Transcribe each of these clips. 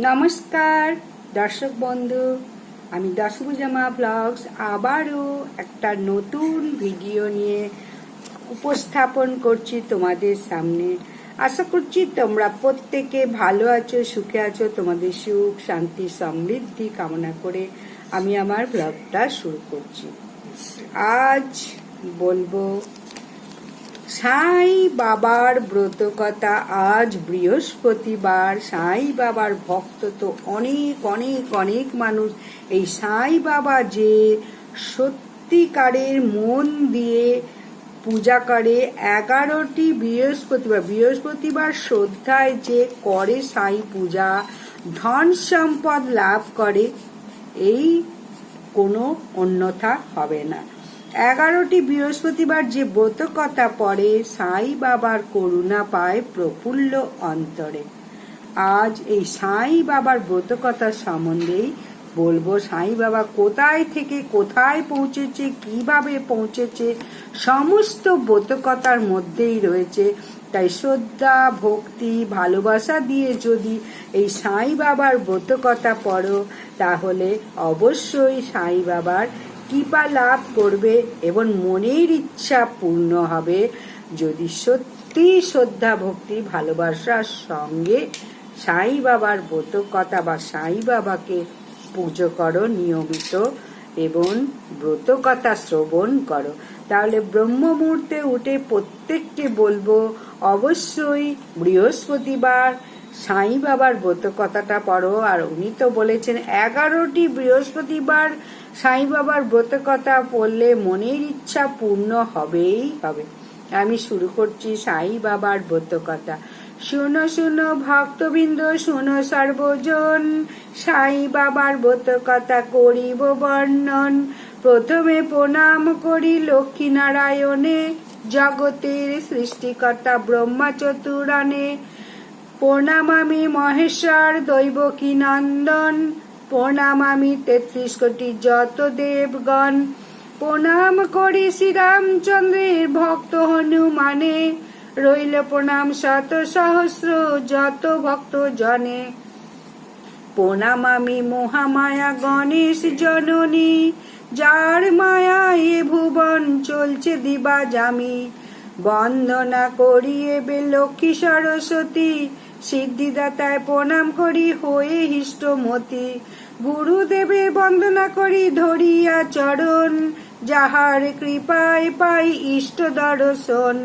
নমস্কার, দর্শক বন্ধু, আমি দশভুজামা ব্লগস আবারও একটা নতুন ভিডিও নিয়ে উপস্থাপন করছি তোমাদের সামনে। আশা করছি তোমরা প্রত্যেকে ভালো আছো, সুখে আছো, তোমাদের সুখ, শান্তি, সমৃদ্ধি কামনা করে আমি আমার ব্লগটা শুরু করছি। আজ বলব সাই বাবার ব্রতকথা আজ বৃহস্পতিবার। সাই বাবার ভক্ত তো অনেক অনেক অনেক মানুষ। এই সাই বাবা যে সত্যিকারের মন দিয়ে পূজা করে, এগারোটি বৃহস্পতিবার বৃহস্পতিবার শ্রদ্ধায় যে করে সাই পূজা, ধন সম্পদ লাভ করে, এই কোনো অন্যথা হবে না। এগারোটি বৃহস্পতিবার যে ব্রত কথা পড়ে, সাই বাবার করুণা পায় প্রফুল্ল অন্তরে। আজ এই সাই বাবার ব্রত কথা সম্বন্ধেই বলব, সাই বাবা কোথায় থেকে কোথায় পৌঁছেছে, কীভাবে পৌঁছেছে, সমস্ত ব্রতকথার মধ্যেই রয়েছে। তাই শ্রদ্ধা, ভক্তি, ভালোবাসা দিয়ে যদি এই সাই বাবার ব্রতকথা পড়ো, তাহলে অবশ্যই সাই বাবার কৃপা লাভ করবে এবং মনের ইচ্ছা পূর্ণ হবে। যদি সত্যি শ্রদ্ধা, ভক্তি ভালোবাসার সঙ্গে সাই বাবার ব্রত কথা বা সাই বাবাকে পুজো করো নিয়মিত এবং ব্রত কথা শ্রবণ করো। তাহলে ব্রহ্ম মুহূর্তে উঠে প্রত্যেককে বলব, অবশ্যই বৃহস্পতিবার সাই বাবার ব্রত কথাটা পড়ো। আর উনি তো বলেছেন, এগারোটি বৃহস্পতিবার সাই বাবার ব্রত কথা পড়লে মনের ইচ্ছা পূর্ণ হবেই, হবে। আমি শুরু করছি সাই বাবার ব্রত কথা শুনো শুনো, ভক্তবৃন্দ, শুনো সর্বজন। সাই বাবার ব্রত কথা করিব বর্ণন। প্রথমে প্রণাম করি লক্ষ্মী নারায়ণে জগতের সৃষ্টিকর্তা ব্রহ্মা চতুরানে প্রণাম আমি মহেশ্বর দৈবকী নন্দন। প্রণাম আমি তেত্রিশ কোটি যত দেবগণ। প্রণাম করি শ্রীরামচন্দ্রের ভক্ত হনুমানে। রইল প্রণাম শত সহস্র যত ভক্ত জনে। প্রণাম আমি মহামায়া গণেশ জননী, যার মায়া এ ভুবন চলছে দিবা জামি। বন্দনা করি এবে লক্ষ্মী সরস্বতী, সিদ্ধিদাতায় প্রণাম করি হয়ে হিষ্টমতি গুরুদেবে বন্দনা করি, ধরিয়া চরণ। যাহার কৃপায় পাই ইষ্ট দর্শন।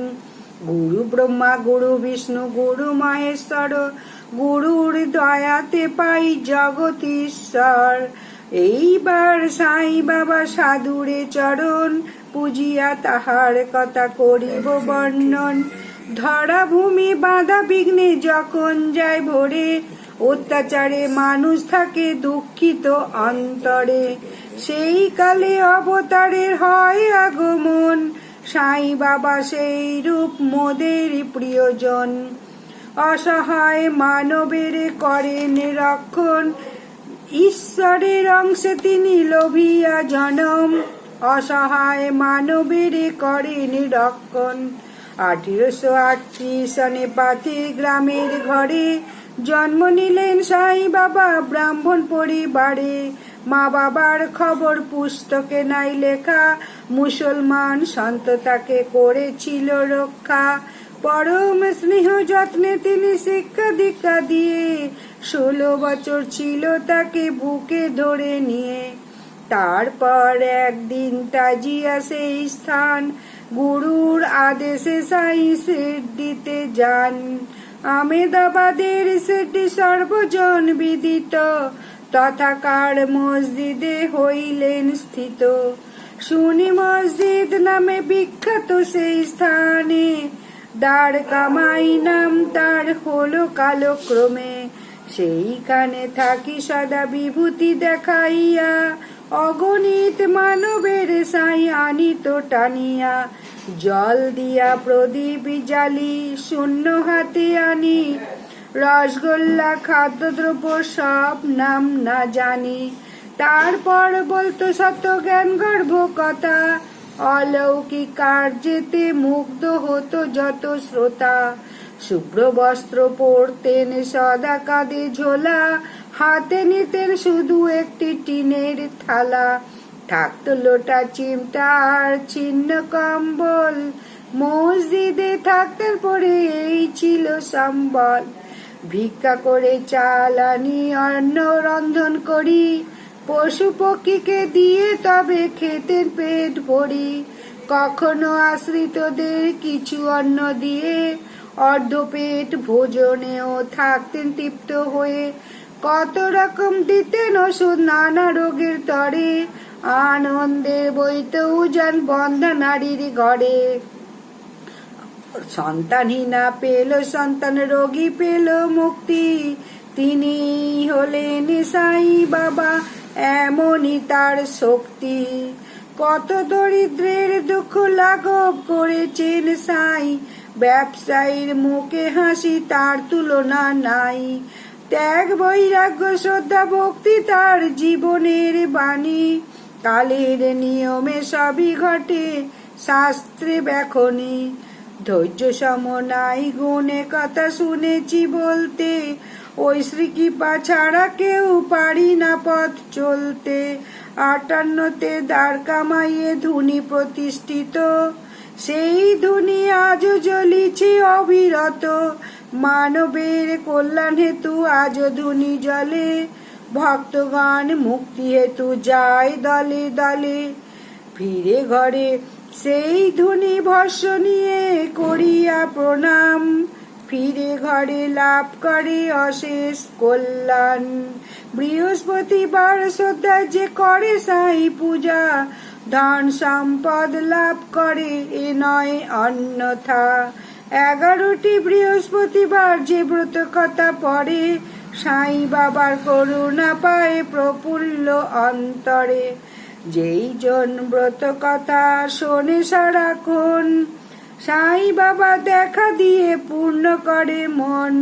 গুরু ব্রহ্মা, গুরু বিষ্ণু, গুরু মহেশ্বর, গুরুর দয়াতে পাই জগতীশ্বর এইবার সাই বাবা সাধুরে চরণ, পুজিয়া তাহার কথা করিব বর্ণন। ধরা ভূমি বাধা বিঘ্নে যখন যায় ভরে অত্যাচারে মানুষ থাকে দুঃখিত অন্তরে। সেই কালে অবতারের হয় আগমন, সাই বাবা সেই রূপ মোদের প্রিয়জন। অসহায় মানবের করেন রক্ষণ, ঈশ্বরের অংশে তিনি লোভিয়া জনম। অসহায় মানবের করেন রক্ষণ, আঠেরোশো আটত্রিশ সনে পাতি গ্রামের ঘরে জন্ম নিলেন সাই বাবা ব্রাহ্মণ পরিবারে। মা বাবার খবর পুস্তকে নাই লেখা। মুসলমান সন্ত তাকে করেছিল রক্ষা। পরম স্নেহ যত্নে তিনি শিক্ষা দীক্ষা দিয়ে ষোলো বছর ছিল তাকে বুকে ধরে নিয়ে। তারপর একদিন তাজিয়া সেই স্থান। গুরুর আদেশে সাই দিতে যান। আমেদাবাদের সেটি সর্বজন বিদিত। তথাকার মসজিদে হইলেন স্থিত। শুনি মসজিদ নামে বিখ্যাত সেই স্থানে। দাঁড় কামাই নাম তার হলো কালক্রমে। সেইখানে থাকি সদা বিভূতি দেখাইয়া। অগণিত মানবের সাই আনিত টানিয়া। জল দিয়া প্রদীপ জালি, শূন্য হাতে আনি। রসগোল্লা, খাদ্যদ্রব্য সব নাম না জানি। তারপর বলতো শত জ্ঞান গর্ভ কথা অলৌকিক কার্যেতে মুগ্ধ হতো যত শ্রোতা। শুভ্র বস্ত্র পরতেন সদা কাঁধে ঝোলা। হাতে নিতেন শুধু একটি টিনের থালা। থাকতো লোটা চিমটা আর ছিন্ন কম্বল। মসজিদে থাকতেন পরে এই ছিল সম্বল। ভিক্ষা করে চাল আনি অন্ন রন্ধন করি। পশু পক্ষীকে দিয়ে তবে খেতেন পেট ভরি। কখনো আশ্রিতদের কিছু অন্ন দিয়ে অর্ধ পেট ভোজনেও থাকতেন তৃপ্ত হয়ে। কত রকম দিতেন ওষুধ নানা রোগের তরে। আনন্দের বইতে উজান বন্ধা নারীর ঘরে সন্তানহীনা পেল, সন্তান রোগী পেল মুক্তি। তিনি হলেন সাই বাবা, এমনই তার শক্তি। কত দরিদ্রের দুঃখ লাঘব করেছেন সাই। ব্যবসায়ীর মুখে হাসি তার তুলনা নাই। ত্যাগ বৈরাগ্য, শ্রদ্ধা, ভক্তি তার জীবনের বাণী। কালের নিয়মে সবই ঘটে, শাস্ত্রে ব্যাখনি। ধৈর্য সম নাই গুণে কথা শুনেছি বলতে, ওই শ্রীকৃপা ছাড়া কেউ পারি না পথ চলতে। আটান্নতে দাঁড় কামাইয়ে ধুনি প্রতিষ্ঠিত, সেই ধুনি আজও জ্বলিছে অবিরত। মানবের কল্যাণ হেতু আজও ধুনি জলে ভক্তগণ মুক্তি হেতু যায় দলে দলে। ফিরে ঘরে সেই ধুনি ভস্য নিয়ে করিয়া প্রণাম। ফিরে ঘরে লাভ করে অশেষ কল্যাণ। বৃহস্পতিবার শ্রদ্ধা যে করে সাই পূজা, ধন সম্পদ লাভ করে এ নয় অন্যথা। এগারোটি বৃহস্পতিবার যে ব্রত কথা পড়ে সাই বাবার করুণা পায় প্রফুল্ল অন্তরে। যেই জন ব্রত কথা শোনে সারাক্ষণ, সাই বাবা দেখা দিয়ে পূর্ণ করে মন।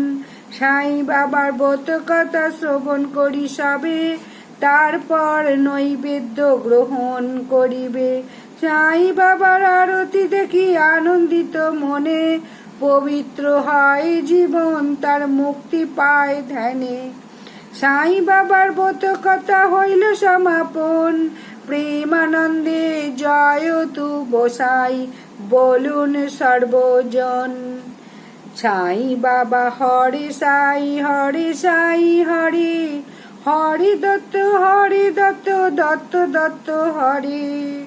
সাই বাবার ব্রত কথা শ্রবণ করি সবে, তারপর নৈবেদ্য গ্রহণ করিবে। সাই বাবার আরতি দেখি আনন্দিত মনে পবিত্র হয় জীবন, তার মুক্তি পায় ধ্যানে। সাই বাবার কথা হইল সমাপন। প্রেমানন্দে জয় তু বসাই, বলুন সর্বজন। সাই বাবা, হরে সাই হরে সাই, হরে। হরি দত্ত হরি দত্ত দত্ত দত্ত, হরে।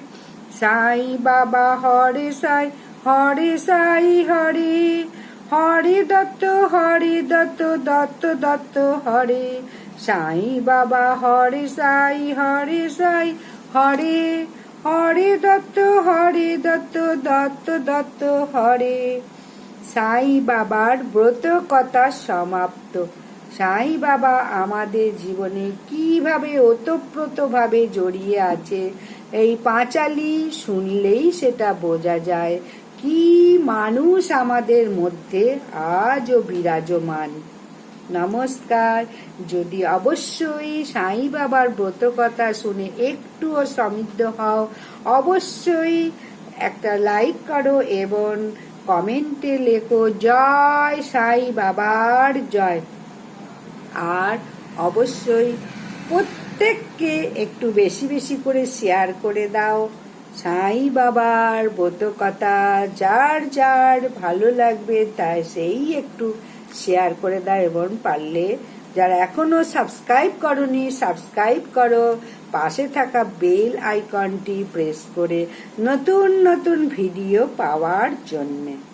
সাই বাবা, হরে সাই হরে সাই হরে হরে দত্ত হরে দত্ত দত্ত দত্ত হরে। সাই বাবা, হরে সাই হরে সাই হরে। হরে দত্ত হরে দত্ত দত্ত দত্ত হরে। সাই বাবার ব্রত কথা সমাপ্ত। সাই বাবা, আমাদের জীবনে কীভাবে ওতপ্রোতভাবে জড়িয়ে আছে, এই পাঁচালি শুনলেই সেটা বোঝা যায়। কি মানুষ আমাদের মধ্যে আজও বিরাজমান। নমস্কার। যদি অবশ্যই সাই বাবার ব্রত কথা শুনে একটুও সমৃদ্ধ হও, অবশ্যই একটা লাইক করো এবং কমেন্টে লেখো, জয় সাই বাবার জয়। আর অবশ্যই প্রত্যেককে একটু বেশি বেশি করে শেয়ার করে দাও। সাই বাবার কথা, যার যার ভালো লাগবে তাই সেই একটু শেয়ার করে দেয় এবং পারলে যারা এখনও সাবস্ক্রাইব করনি সাবস্ক্রাইব করো। পাশে থাকা বেল আইকনটি প্রেস করে নতুন নতুন ভিডিও পাওয়ার জন্যে।